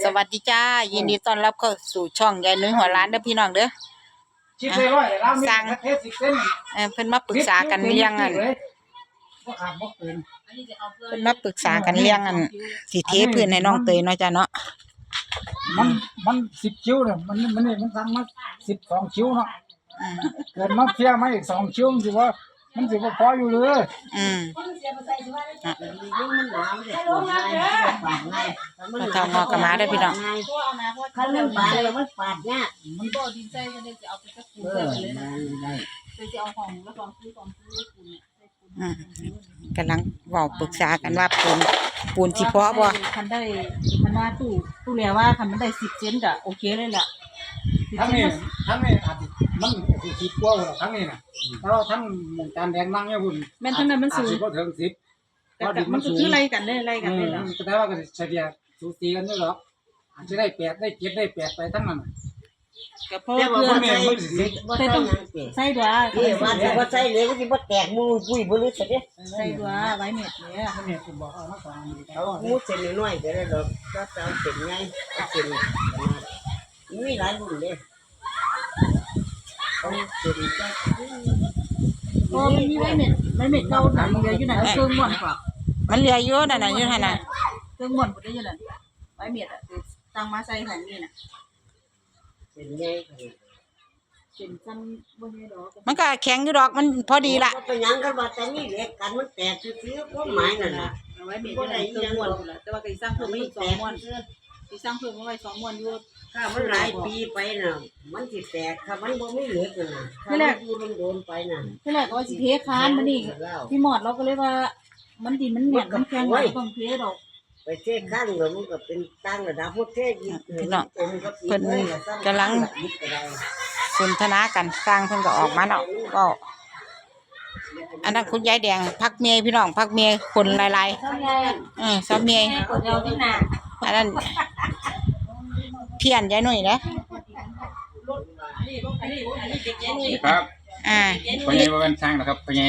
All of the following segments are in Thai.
สวัสดีจ้า ยินดีต้อนรับเข้าสู่ช่องยายนุ้ยหัวร้านเด้อพี่น้องเด้อชิดไปร้อยแล้วมีสั่งเทสสิบเส้นเอ่อเพิ่นมาปรึกษากันเรื่องอันบ่ขาดบ่เกินเพิ่นมาปรึกษากันเรื่องอันสิเทพื้นให้น้องเตยเนาะจ้ะเนาะมันมันสิบคิ้วเนี่ยมันมันนี่มันสั่งมาสิบสองคิ้วเนาะอืมเกินมาเพียมาอีกสองคิ้วมันสิว่า มันสิบ่พออยู่เลยอืมมันทำงอกระมาได้พี่น้องคันมันบาดแล้วมันปาดยากมันบ่ดินใจก็ได้จะเอาไปสักคูเอเดียวอกันเลยนะได้เลยจะเอาของแล้วของซื้อของซื้อให้คุณเนี่ยให้คุณอืมกำลังเว้าปรึกษากันว่าปูนปูนสิพอบ่คันได้คันว่าตู้ตู้แล้วว่าคันมันได้สิบเซนก็โอเคเลยล่ะ10 ทั้งเซนี้นทั้งนี้อาจสิมันสิคิดกว่าทั้งนี้น่ะแต่ว่าทั้งหมู่จานแดงนั่งเนี่ยพุ่นแม่นทั้งนั้นมันสูง อาจสิบ่ถึงสิบแต่ก็มันก็คือไล่กันได้ไล่กันได้ล่ะอืมแต่ว่าก็เฉลี่ยสูสีกันด้วยหรอกอาจจะได้แปดได้เจ็ดได้แปดไปทั้งนั้นก็เพราะแต่ว่าว่าเพื่อบ่ใส่บ่ใส่หยังเด้ใส่ดัวนี่ว่าสิบ่ใส่เลยก็สิบ่แตกมูปุ้ยบ่รู้สึกเด้ใส่ดัวไว้เม็ดเนี่ยทั้งนี้ผมบอกเอามาสองอันนี้เอาหมูเส้นน้อยๆก็ได้ดอกก็จะเอาเส้นใหญ่เอาเส้นขนาด มีหลายรุ่นเด้เอาเส้นจักพอมันมีไว้เม็ดไว้เม็ดเก่าหนังเหลืออยู่นั่นเครื่องม่วนกว่ามันเหลืออยู่นั่นน่ะอยู่หั่นน่ะเครื่องม่วนบ่ได้อยู่นั่นไว้เม็ดอะตั้งมาใส่ของนี่น่ะเส้นใหญ่ขนาดเป็นจังบ่ได้ดอกมันก็แข็งอยู่ดอกมันพอดีละบ่เป็นหยังกันว่าแต่นี่เหล็กกันมันแตกซื่อๆความหมายนั่นน่ะเอาไว้เม็ดอยู่นั่นเครื่องม่วนพุ่นล่ะแต่ว่าก็สิสร้างเพิ่มมาอีกสองม่วน สิสร้างเพิ่มมาไว้สองม่วนอยู่ ถ้ามันหลายปีไปน่ะ มันสิแตกถ้ามันบ่มีเหล็กน่ะถ้ามันอยู่โดนๆไปน่ะที่แรกก็ว่าสิเทคานมันนี่แล้วพี่หมอดเราก็เลยว่า มันดินมันเหนียนมันแข็งเราก็ต้องเทดอกไปเช็คข้างแล้วมันก็เป็นตั้งระดับพุทธเทศยิบพี่น้องเพิ่นกำลัง สนทนากันสร้างเพิ่นก็ออกมาเนาะก็อันนั้นคุณยายแดงพักเมียพี่น้องพักเมียคนหลายๆเออซ้อเมีย กดเอาที่หน้าอันนั้น เพี้ยนยายหนุ่ยนะครับอ่าพ่อใหญ่ว่าเป็นช่างนะครับพ่อใหญ่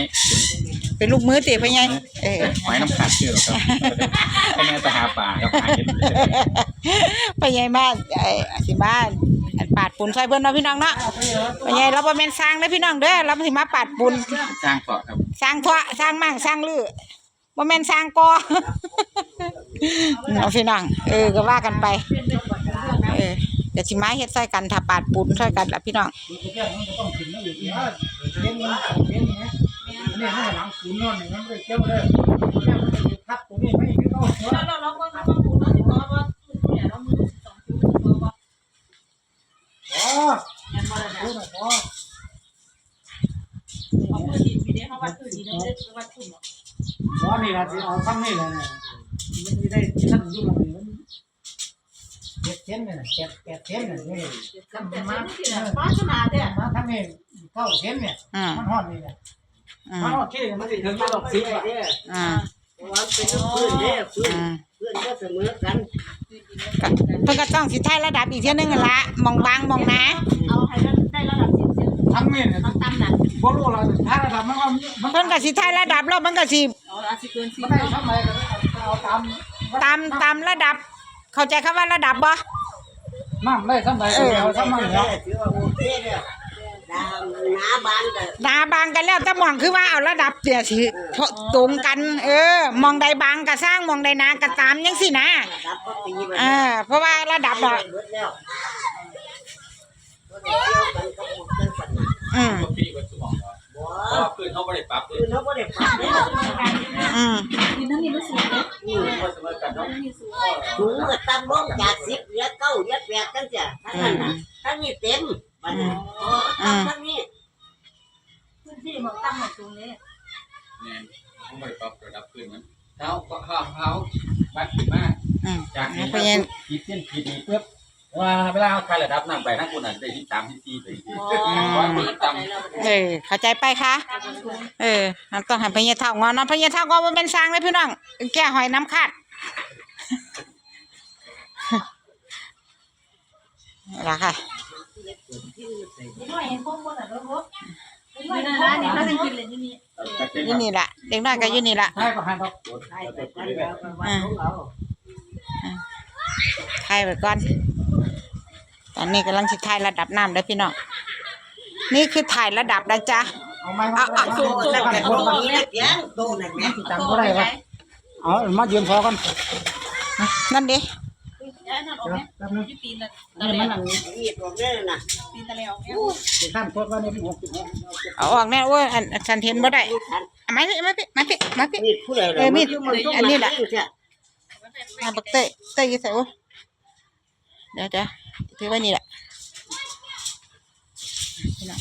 เป็นลูกมือติพ่อใหญ่เออหอยน้ำขาดเชื่อหรอกครับพ่อใหญ่ไปหาป่าครับหาเห็ดพ่อใหญ่บ้านไอ้สิบ้านอันปาดปูนใส่เพิ่นเนาะพี่น้องเนาะพ่อใหญ่เราบ่แม่นสร้างเด้อพี่น้องเด้อเราสิมาปาดปูนสร้างเกาะครับสร้างเพาะสร้างมั่งสร้างลือบ่แม่นสร้างกอเอาพี่น้องเออก็ว่ากันไปเออ เดี๋ยวสิมาเฮ็ดใส่กันถ้าปาดปูนใส่กันล่ะพี่น้องมันก็แค่มันก็ต้องขึ้นมาอยู่ที่ว่าเลี้ยงมันเลี้ยงอย่างเงี้ยนี่ให้หลังศูนย์นอนอย่างนั้นเลยมันจะทับตรงนี้ไม่ให้เข้าหัวเราเราเราก็ทำปูนเราสิบ่ว่าเนี่ยมือสองชิ้วบ่ว่าอ๋อแม่นได้พูดหน่อยพอเอา มือดินพี่เด้เขาว่าคือดินเด้อว่าคุณพอนี่ละสิเอาซ้ำนี่แหละเนี่ยมันจะได้ท่านอยู่หลังนี้มันเจ็ดเส้นเนี่ยแปดแปดเส้นเนี่ยนี่จำแต่มาที่น่ะฟ้าขนาดเด้อมาทั้งนี้เก้าเส้นเนี่ยอืมมันหอดนี่เนี่ยอืมมันหอดที่มันจะถึงระดับสิบอะเด้ออืมเพราะว่าเป็นเพื่อนเด้อเพื่อนอืมเพื่อนก็เสมอกันก็เพิ่นก็ต้องสิไทยระดับอีกเที่ยนึงนั่นละมองบางมองหนาเอาให้ได้ระดับ10เซนทั้งนี้เนี่ยต้องตามนั้นบ่รู้ละถ้าระดับมันก็มันเพิ่นก็สิไทยระดับแล้วมันก็สิเอาอาสิเกินมัน10ได้เนาะทำไมก็เอาตามตามตามระดับ เข้าใจคำว่าระดับบ่น้ำได้ทำไมก็เอาทำไมเนาะถือว่าโอเคเด้อดามหนาบานก็หนาบางกันแล้วแต่มองคือว่าเอาระดับเนี่ยสิเพราะตรงกัน เออมองใดบางก็สร้างมองใดหนาก็ตามจังซี่นะระดับก็ตีไปอ่าเพราะว่าระดับเบิอะดแล้วก็ได้เกี่ยวกันกับหมดจังสันน่ะอืมก็พี่วัดสมองเพราะว่าคืนเขาไม่ได้ปรับเลคืยอเขาบ่ได้ปรับเด้ออืมดินทั้งนี้มันสูงเด้อ นี่ ก็เสมอกันเนาะ ทั้งนี้ สูงสูงก็ต่ำลงจาก10เหลือ9เหลือ8จังซี่ทั้งนั้นน่ะทั้งนี้เต็มบัดนี้อ๋อทั้งนี้พื้นที่มันตั้งมันสูงเลยเนี่ยเขาไม่ได้ปรับระดับคืนนั้นเท้าเขาเขาวัดขึ้นมาอืมจากนี้เพราะงั้นขีดเส้นขีดนี้เพื่อว่าเวลาเขาคลายระดับน้ำไปทั้งคนอะได้ที่สามที่สี่ไปว่ามันต่ำ เออเข้าใจไปคะเออเราต้องให้พญาเท่างอนเนาะพญาเท่าก็บ่เป็นสร้างเลยพี่น้องแก้หอยน้ำขาด ล่ะค่ะน้อยเห็นพวกบ่น่ะรถนี่นะร้านนี้เขาจะกินเลยที่นี่อยู่นี่ล่ะเด็กน้อยก็อยู่นี่ล่ะใช่ก็ให้เขาใช่ไปกันแล้วก็ว่าของเราไทถ่ายไว้ก่อน ตอนนี้กำลังสิถ่ายระดับน้ำเด้อพี่น้อง นี่คือถ่ายระดับนะจ๊ะเอาไม้มาเอาเอาโตนั่นแหละโตนี่เพียงโตนั่นแหละจำก็ได้ปะเอามายืนพอกัน นั่นดิย้าย นั่นออกเดี๋ยวไหมแป๊บนึงที่ตีนละนี่มันนั่งมีดบอกเลยนะตีนตะเลออกเนี่ยสิข้ามโทษว่านี่หกสิบหกเอาออกแน่โอ้ยอันอันฉันเห็นบ่ได้เอามาพี่มาพี่มาพี่มาพี่มีดผู้ใดเออมีดอันนี้แหละจ้ะมาบักเต้ยเต้ยอยู่ใส่โอ้เดี๋ยวเดี๋ยวถือไว้นี่แหละพี่น้อง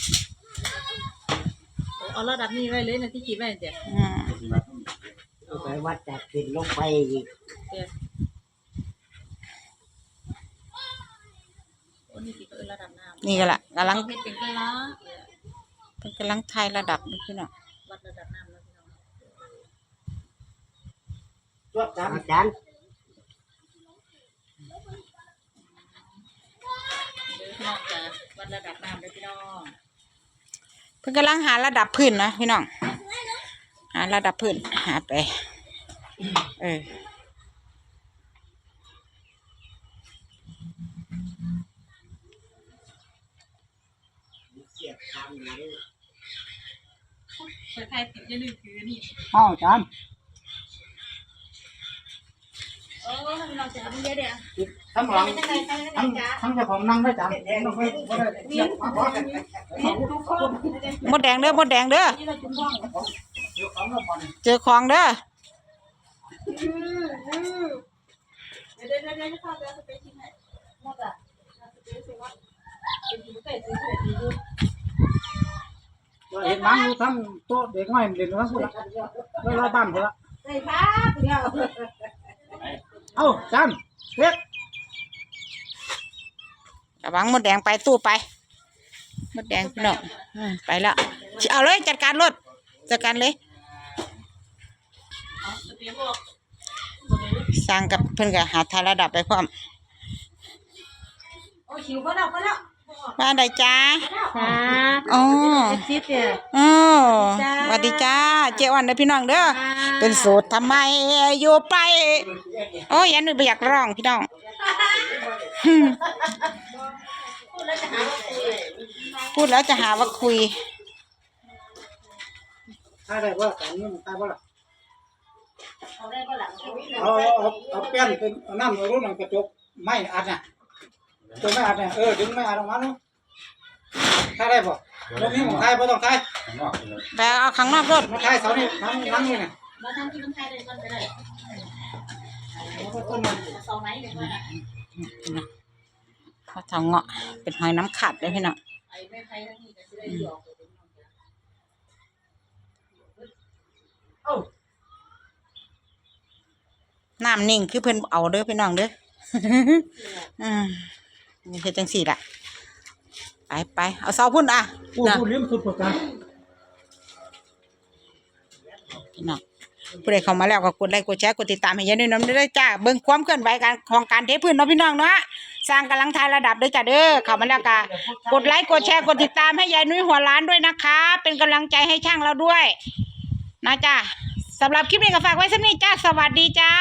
เอาระดับนี้ไว้เลยนะที่ขีดไว้เดี๋ยวอืมเอาไปวัดจากขึ้นลงไปอีก โอ้นี่ติดเออระดับ น้ำนี่ก็ละกำลังเอาเพชรเป็นกันละเพิ่นกำลังถ่ายระดับนี่พี่น้องวัดระดับน้ำแล้วพี่น้องจวดจานอาจารย์เดี๋ยวพี่น้องจะวัดระดับน้ำเลยพี่น้องเพิ่นกำลังหาระดับพื้นนะพี่น้องหาระดับพื้นหาไป เออ เสียบทางไหนเปิดไทยติดจะลืมคือนี่เอาจานโอ้พี่น้องจะเอาไปเยอะเดี๋ยวทั้งหลังไปทางไหนไปทางไหนทั้งจ้าทั้งเจ้าของนั่งได้จานต้องไปบ่ได้เทียบมาบ่ทุกคนมดแดงเด้อมดแดงเด้อนี่เราจุ่มท้องเดี๋ยวของเราบ่นี่เจอของเด้อเดี๋ยวเดี๋ยวเดี๋ยวเดี๋ยวเข้าไปเอาไปทิ้งให้หมดอะเอาไปทิ้งสิวะเป็นถุงใส่ซื้อใส่ถุงดูเห็ นนั่งอยู่ทั้งโต๊ะเด็กน้อยเล่นทั้งพุ่นละแล้วเราบ้านพุ่นละใส่ผ้าเดียวเอาจานเฮ็ดระวังมดแดงไปตู้ไปมดแดงพี่น้องอืมไปแล้วเอาเลยจัดการรถจัดการเลยเอาเตรียมออกสร้างกับเพิ่นก็หาทายระดับไปพร้อมโอ้ชิวพอแล้วพอแล้ว ว่าใดจ้าค่ะอ๋อชิดเนี่ยอ๋อสวัสดีจ้า เจ้าวันเด้อพี่น้องเด้อ เป็นโสดทำไมอยู่ไป โอ้ยยันหนูไปอยากร้องพี่น้อง พูดแล้วจะหาว่าคุยถ้าได้บ่จานนี้มันตายบ่ล่ะเอาได้ก็หลังเอาเอาเอาแป้นเป็นเอาน้ำเอารุ่นกระจกไม้อัดน่ะ ตัวไม่อัดเนี่ยเออดึงไม่อัดออกมาเนาะถ้าได้บ่ตรงนี้ของไทยบ่ต้องไทยข้างนอกเลยไปเอาข้างนอกรถมาไทยเสานี่ทั้งทั้งนี่น่ะมาทำที่มันไทยเลยก่อนไปเลยเอาต้นมันเสาไหนเดี๋ยวก่อนอะเขาทองเงาะเป็นหอยน้ำขัดเลยพี่น้องไอ้แม่ไทยทั้งนี้ก็จะได้หยอกตัวเป็นน้องจ้ะน้ำนิ่งคือเพิ่นเอาเด้อพี่น้องเด้อ อืมนี่คือจังสี่ละไปไปเอาเสาพุ่นอะพูดนะพูดเรื่องสุดประการพี่น้องผู้ใดเข้ามาแล้วก็กดไลค์กดแชร์กดติดตามให้ยายด้วยน้ำเด้อจ้าเบิ่งความเคลื่อนไหวการของการเทพื้นเนาะพี่น้องเนาะสร้างกำลังทายระดับเด้อจ้าเด้อเข้ามาแล้วก็กดไลค์กดแชร์กดติดตามให้ยายนุ้ยหัวล้านด้วยนะคะ เป็นกำลังใจให้ช่างเราด้วย นะจ้าสำหรับคลิปนี้ก็ฝากไว้สักนิดจ้าสวัสดีจ้า